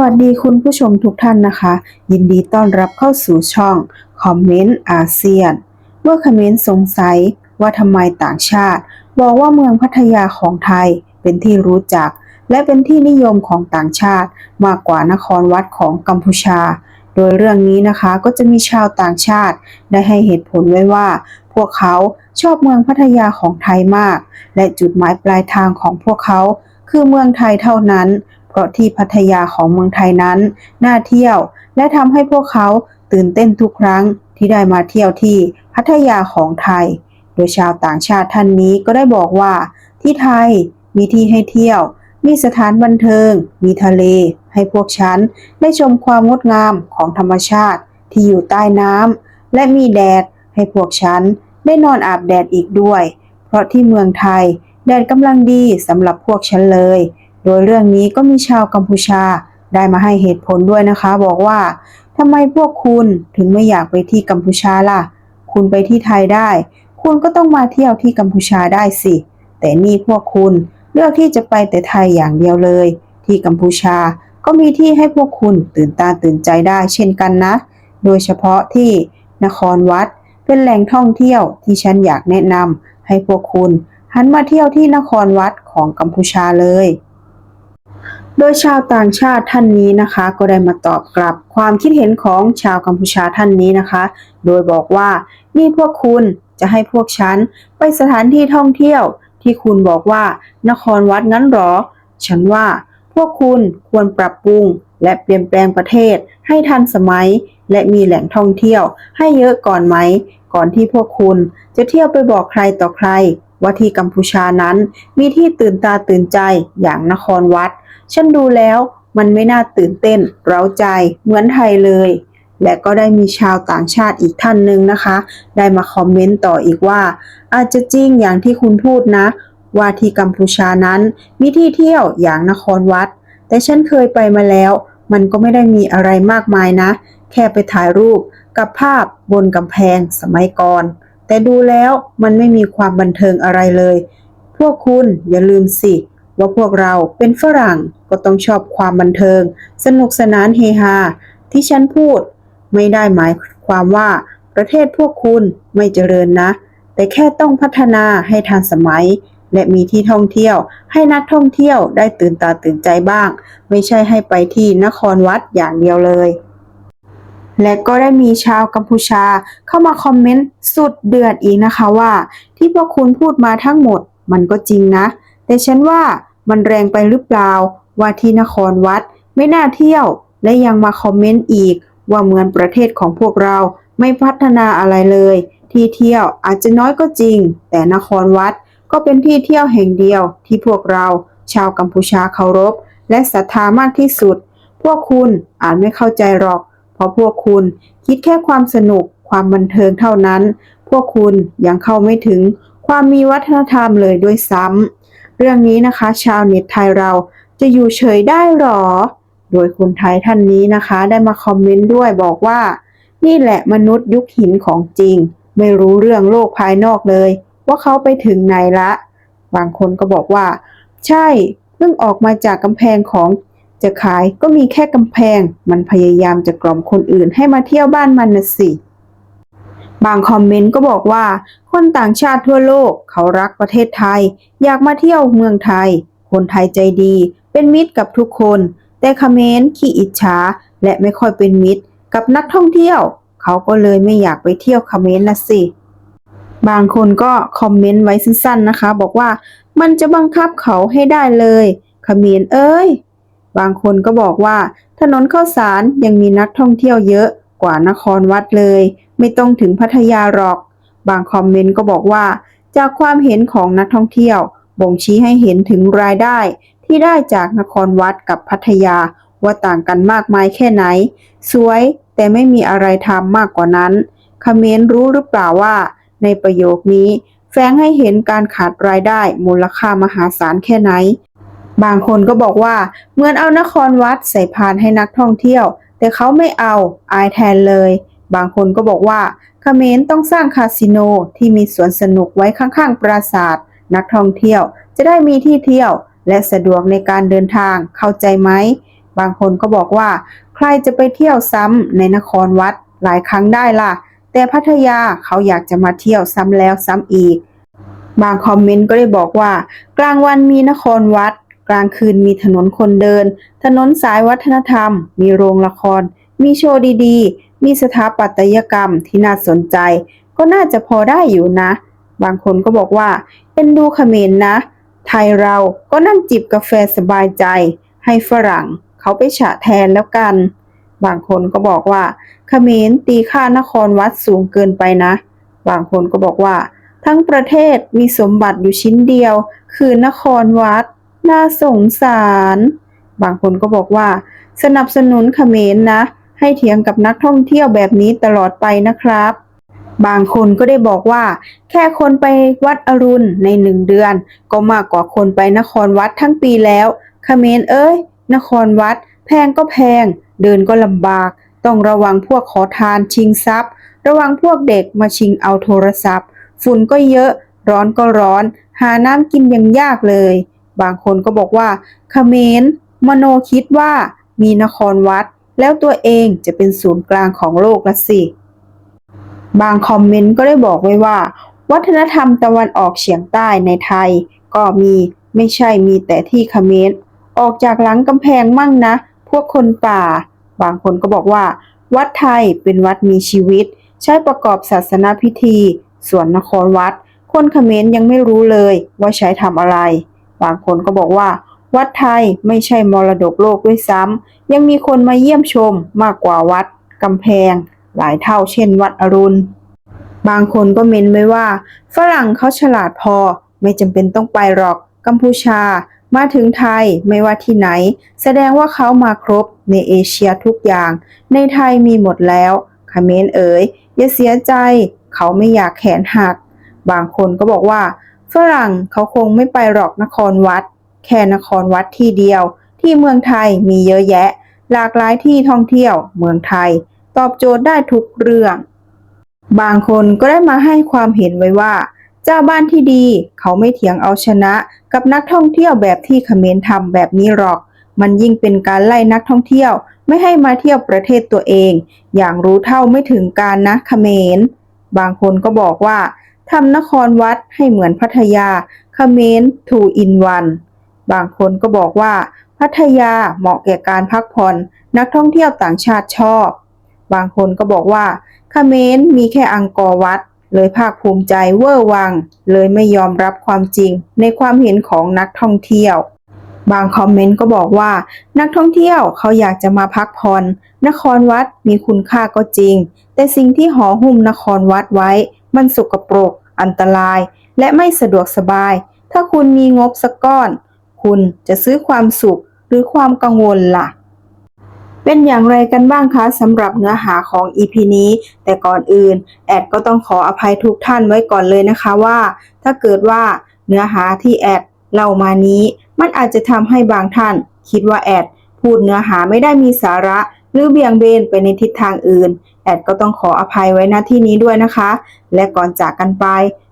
วัสดีคุณผู้ชมทุกท่านนะคะ ยินดีต้อนรับเข้าสู่ช่องคอมเมนต์อาเซียน เมื่อคอมเมนต์สงสัยว่าทำไมต่างชาติ บอกว่าเมืองพัทยาของไทยเป็นที่รู้จัก และเป็นที่นิยมของต่างชาติมากกว่านครวัดของกัมพูชา โดยเรื่องนี้นะคะก็จะมีชาวต่างชาติได้ให้เหตุผลไว้ว่า พวกเขาชอบเมืองพัทยาของไทยมาก และจุดหมายปลายทางของพวกเขาคือเมืองไทยเท่านั้น เพราะที่พัทยาของเมืองไทยนั้น น่าเที่ยว และทำให้พวกเขาตื่นเต้นทุกครั้งที่ได้มาเที่ยวที่พัทยาของไทย โดยชาวต่างชาติท่านนี้ก็ได้บอกว่า ที่ไทยมีที่ให้เที่ยว มีสถานบันเทิง มีทะเล ให้พวกฉันได้ชมความงดงามของธรรมชาติที่อยู่ใต้น้ำและมีแดดให้พวกฉันได้นอนอาบแดดอีกด้วย เพราะที่เมืองไทย แดดกำลังดีสำหรับพวกฉันเลย โดยเรื่องนี้ก็มีชาวกัมพูชาได้มาให้เหตุผลด้วยนะคะ บอกว่าทำไมพวกคุณถึงไม่อยากไปที่กัมพูชาล่ะ คุณไปที่ไทยได้ คุณก็ต้องมาเที่ยวที่กัมพูชาได้สิ แต่นี่พวกคุณเลือกที่จะไปแต่ไทยอย่างเดียวเลย ที่กัมพูชาก็มีที่ให้พวกคุณตื่นตาตื่นใจได้เช่นกันนะ โดยเฉพาะที่นครวัด เป็นแหล่งท่องเที่ยวที่ฉันอยากแนะนำให้พวกคุณหันมาเที่ยวที่นครวัดของกัมพูชาเลย โดยชาวต่างชาติท่านนี้นะคะ ก็ได้มาตอบกลับความคิดเห็นของชาวกัมพูชาท่านนี้นะคะ โดยบอกว่านี่พวกคุณจะให้พวกฉันไปสถานที่ท่องเที่ยว ที่คุณบอกว่านครวัดงั้นหรอ ฉันว่าพวกคุณควรปรับปรุงและเปลี่ยนแปลงประเทศให้ทันสมัย และมีแหล่งท่องเที่ยวให้เยอะก่อนไหม ก่อนที่พวกคุณจะเที่ยวไปบอกใครต่อใคร ว่าที่กัมพูชานั้นมีที่ตื่นตาตื่นใจอย่างนครวัด ฉันดูแล้วมันไม่น่าตื่นเต้น เร้าใจเหมือนไทยเลย และก็ได้มีชาวต่างชาติอีกท่านหนึ่งนะคะ ได้มาคอมเมนต์ต่ออีกว่า อาจจะจริงอย่างที่คุณพูดนะ ว่าที่กัมพูชานั้นมีที่เที่ยวอย่างนครวัด แต่ฉันเคยไปมาแล้ว มันก็ไม่ได้มีอะไรมากมายนะ แค่ไปถ่ายรูปกับภาพบนกำแพงสมัยก่อน แต่ดูแล้วมันไม่มีความบันเทิงอะไรเลย พวกคุณอย่าลืมสิ ว่าพวกเราเป็นฝรั่งก็ต้องชอบความบันเทิง สนุกสนานเฮฮาที่ฉันพูด ไม่ได้หมายความว่าประเทศพวกคุณไม่เจริญนะ แต่แค่ต้องพัฒนาให้ทันสมัย และมีที่ท่องเที่ยว ให้นักท่องเที่ยวได้ตื่นตาตื่นใจบ้าง ไม่ใช่ให้ไปที่นครวัดอย่างเดียวเลย และก็ได้มีชาวกัมพูชาเข้ามาคอมเมนต์สุดเดือดอีกนะคะว่า ที่พวกคุณพูดมาทั้งหมด มันก็จริงนะ แต่ฉันว่ามันแรงไปหรือเปล่า ว่าที่นครวัดไม่น่าเที่ยว และยังมาคอมเมนต์อีก ว่าเหมือนประเทศของพวกเราไม่พัฒนาอะไรเลย ที่เที่ยวอาจจะน้อยก็จริง แต่นครวัดก็เป็นที่เที่ยวแห่งเดียวที่พวกเราชาวกัมพูชาเคารพ และศรัทธามากที่สุด พวกคุณอาจไม่เข้าใจหรอก ราะพวกคุณคิดแค่ความสนุกความบันเทิงเท่านั้น พวกคุณยังเข้าไม่ถึงความมีวัฒนธรรมเลยด้วยซ้ำเรื่องนี้นะคะ ชาวเน็ตไทยเราจะอยู่เฉยได้หรอ โดยคุณไทยท่านนี้นะคะ ได้มาคอมเมนต์ด้วยบอกว่า นี่แหละมนุษย์ยุคหินของจริง ไม่รู้เรื่องโลกภายนอกเลย ว่าเขาไปถึงไหนละ บางคนก็บอกว่า ใช่ เพิ่งออกมาจากกำแพงของ จะขายก็มีแค่กำแพง มันพยายามจะกล่อมคนอื่นให้มาเที่ยวบ้านมันนะสิ บางคอมเมนต์ก็บอกว่า คนต่างชาติทั่วโลกเขารักประเทศไทย อยากมาเที่ยวเมืองไทย คนไทยใจดี เป็นมิตรกับทุกคน แต่คอมเมนต์ขี้อิจฉาและไม่ค่อยเป็นมิตร กับนักท่องเที่ยว เขาก็เลยไม่อยากไปเที่ยวคอมเมนต์นะสิบางคนก็คอมเมนต์ไว้สั้นๆนะคะ บอกว่ามันจะบังคับเขาให้ได้เลยเขมรเอ้ย บางคนก็บอกว่า ถนนข้าวสารยังมีนักท่องเที่ยวเยอะกว่านครวัดเลย ไม่ต้องถึงพัทยาหรอก บางคอมเมนต์ก็บอกว่า จากความเห็นของนักท่องเที่ยว บ่งชี้ให้เห็นถึงรายได้ ที่ได้จากนครวัดกับพัทยาว่าต่างกันมากมายแค่ไหน สวยแต่ไม่มีอะไรทำมากกว่านั้นคอมเมนต์รู้หรือเปล่าว่า ในประโยคนี้แฝงให้เห็นการขาดรายได้มูลค่ามหาศาลแค่ไหน บางคนก็บอกว่าเหมือนเอานครวัดใส่พานให้นักท่องเที่ยว แต่เขาไม่เอาอายแทนเลย บางคนก็บอกว่าเขมรต้องสร้างคาสิโนที่มีสวนสนุกไว้ข้างๆปราสาท นักท่องเที่ยวจะได้มีที่เที่ยว และสะดวกในการเดินทางเข้าใจไหม บางคนก็บอกว่า ใครจะไปเที่ยวซ้ำในนครวัดหลายครั้งได้ล่ะ แต่พัทยาเขาอยากจะมาเที่ยวซ้ำแล้วซ้ำอีก บางคอมเมนต์ก็ได้บอกว่า กลางวันมีนครวัด ลางคืนมีถนนคนเดิน ถนนสายวัฒนธรรม มีโรงละคร มีโชว์ดีๆ มีสถาปัตยกรรมที่น่าสนใจ ก็น่าจะพอได้อยู่นะ บางคนก็บอกว่า เป็นดูเขมรนะ ไทยเราก็นั่งจิบกาแฟสบายใจ ให้ฝรั่งเขาไปฉะแทนแล้วกัน บางคนก็บอกว่าเขมรตีค่านครวัดสูงเกินไปนะ บางคนก็บอกว่า ทั้งประเทศมีสมบัติอยู่ชิ้นเดียว คือนครวัด น่าสงสาร บางคนก็บอกว่า สนับสนุนเขมรนะ ให้เถียงกับนักท่องเที่ยวแบบนี้ตลอดไปนะครับ บางคนก็ได้บอกว่า แค่คนไปวัดอรุณในหนึ่งเดือน ก็มากกว่าคนไปนครวัดทั้งปีแล้วเขมรเอ้ย นครวัด แพงก็แพง เดินก็ลำบาก ต้องระวังพวกขอทานชิงทรัพย์ ระวังพวกเด็กมาชิงเอาโทรศัพท์ ฝุ่นก็เยอะ ร้อนก็ร้อน หาน้ำกินยังยากเลย บางคนก็บอกว่าเขมรมโนคิดว่ามีนครวัด แล้วตัวเองจะเป็นศูนย์กลางของโลกละสิ บางคอมเมนต์ก็ได้บอกไว้ว่า วัฒนธรรมตะวันออกเฉียงใต้ในไทย ก็มีไม่ใช่มีแต่ที่เขมรออกจากหลังกำแพงมั่งนะ พวกคนป่า บางคนก็บอกว่า วัดไทยเป็นวัดมีชีวิต ใช้ประกอบศาสนาพิธี ส่วนนครวัด คนเขมรยังไม่รู้เลยว่าใช้ทำอะไร บางคนก็บอกว่า วัดไทยไม่ใช่มรดกโลกด้วยซ้ำยังมีคนมาเยี่ยมชมมากกว่าวัดกำแพง หลายเท่าเช่น วัดอรุณ บางคนก็เม้นไว้ว่า ฝรั่งเขาฉลาดพอ ไม่จำเป็นต้องไปหรอกกัมพูชา มาถึงไทยไม่ว่าที่ไหน แสดงว่าเขามาครบในเอเชียทุกอย่าง ในไทยมีหมดแล้วคเมรเอ๋ยอย่าเสียใจ เขาไม่อยากแขนหัก บางคนก็บอกว่า ฝรั่งเขาคงไม่ไปหรอกนครวัด แค่นครวัดที่เดียว ที่เมืองไทยมีเยอะแยะ หลากหลายที่ท่องเที่ยว เมืองไทย ตอบโจทย์ได้ทุกเรื่อง บางคนก็ได้มาให้ความเห็นไว้ว่า เจ้าบ้านที่ดี เขาไม่เถียงเอาชนะกับนักท่องเที่ยวแบบที่เขมรทำแบบนี้หรอก มันยิ่งเป็นการไล่นักท่องเที่ยวไม่ให้มาเที่ยวประเทศตัวเอง อย่างรู้เท่าไม่ถึงการนะเขมร บางคนก็บอกว่า ทำนครวัดให้เหมือนพัทยาคเมรทูอินวัน บางคนก็บอกว่า พัทยาเหมาะแก่การพักผ่อน นักท่องเที่ยวต่างชาติชอบ บางคนก็บอกว่าเขมรมีแค่อังกอร์วัด เลยภาคภูมิใจเวอร์วัง เลยไม่ยอมรับความจริง ในความเห็นของนักท่องเที่ยวบางคอมเมนต์ก็บอกว่า นักท่องเที่ยวเขาอยากจะมาพักผ่อนนครวัดมีคุณค่าก็จริง แต่สิ่งที่ห่อหุ้มนครวัดไว้ มันสกปรก อันตราย และไม่สะดวกสบาย ถ้าคุณมีงบสักก้อน คุณจะซื้อความสุขหรือความกังวลล่ะ เป็นอย่างไรกันบ้างคะสำหรับเนื้อหาของ EP นี้ แต่ก่อนอื่น แอดก็ต้องขออภัยทุกท่านไว้ก่อนเลยนะคะว่า ถ้าเกิดว่าเนื้อหาที่แอดเล่ามานี้ มันอาจจะทำให้บางท่าน คิดว่าแอดพูดเนื้อหาไม่ได้มีสาระ หรือเบี่ยงเบนไปในทิศทางอื่น แอดก็ต้องขออภัยไว้ณที่นี้ด้วยนะคะ และก่อนจากกันไป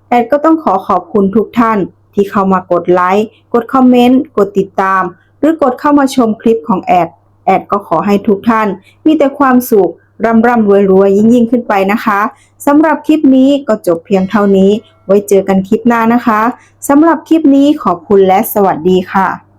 แอดก็ต้องขอขอบคุณทุกท่าน ที่เข้ามากดไลค์ กดคอมเมนต์ กดติดตาม หรือกดเข้ามาชมคลิปของแอด แอดก็ขอให้ทุกท่าน มีแต่ความสุขร่ำร่ำรวยรวยยิ่งยิ่งขึ้นไปนะคะสำหรับคลิปนี้ก็จบเพียงเท่านี้ ไว้เจอกันคลิปหน้านะคะสำหรับคลิปนี้ขอบคุณและสวัสดีค่ะ